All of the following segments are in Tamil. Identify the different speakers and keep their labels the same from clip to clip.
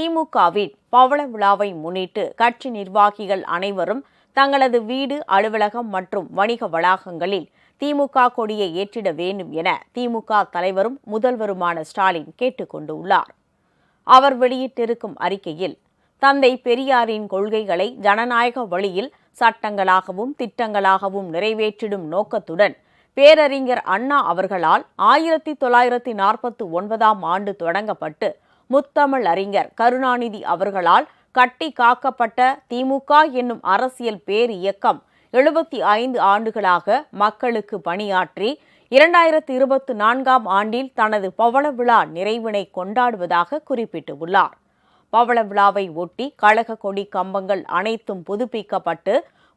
Speaker 1: திமுகவின் பவள விழாவை முன்னிட்டு கட்சி நிர்வாகிகள் அனைவரும் தங்களது வீடு அலுவலகம் மற்றும் வணிக வளாகங்களில் திமுக கொடியை ஏற்றிட வேண்டும் என திமுக தலைவரும் முதல்வருமான ஸ்டாலின் கொண்டுள்ளார் அவர் வெளியிட்டிருக்கும் அறிக்கையில் தந்தை பெரியாரின் கொள்கைகளை ஜனநாயக வழியில் சட்டங்களாகவும் திட்டங்களாகவும் நிறைவேற்றிடும் நோக்கத்துடன் பேரறிஞர் அண்ணா அவர்களால் ஆயிரத்தி தொள்ளாயிரத்தி நாற்பத்தி ஒன்பதாம் ஆண்டு தொடங்கப்பட்டு முத்தமிழ் அறிஞர் கருணாநிதி அவர்களால் கட்டி காக்கப்பட்ட திமுக என்னும் அரசியல் பேர் இயக்கம் எழுபத்தி ஐந்து ஆண்டுகளாக மக்களுக்கு பணியாற்றி இரண்டாயிரத்தி இருபத்தி நான்காம் ஆண்டில் தனது பவள விழா நிறைவினை கொண்டாடுவதாக குறிப்பிட்டுள்ளார் பவள விழாவை ஒட்டி கழக கொடி கம்பங்கள் அனைத்தும் புதுப்பிக்கப்பட்டு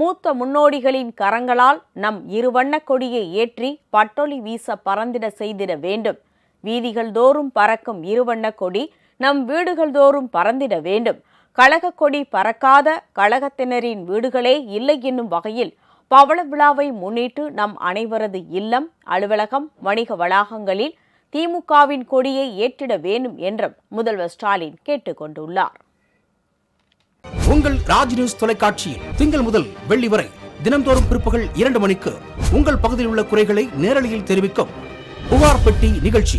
Speaker 1: மூத்த முன்னோடிகளின் கரங்களால் நம் இருவண்ண கொடியை ஏற்றி பட்டொலி வீச பறந்திட செய்திட வேண்டும் வீதிகள் தோறும் பறக்கும் இருவண்ண கொடி நம் வீடுகள் தோறும் பறந்திட வேண்டும் கழகக் கொடி பறக்காத கழகத்தினரின் வீடுகளே இல்லை என்னும் வகையில் பவள விழாவை முன்னிட்டு நம் அனைவரது இல்லம் அலுவலகம் வணிக வளாகங்களில் திமுகவின் கொடியை ஏற்றிட வேண்டும் என்றும் முதல்வர் ஸ்டாலின் கேட்டுக்கொண்டுள்ளார்
Speaker 2: உங்கள் ராஜ் நியூஸ் தொலைக்காட்சியில் திங்கள் முதல் வெள்ளி வரை தினந்தோறும் பிற்பகல் இரண்டு மணிக்கு உங்கள் பகுதியில் உள்ள குறைகளை நேரலையில் தெரிவிக்கும் புகார் பெட்டி நிகழ்ச்சி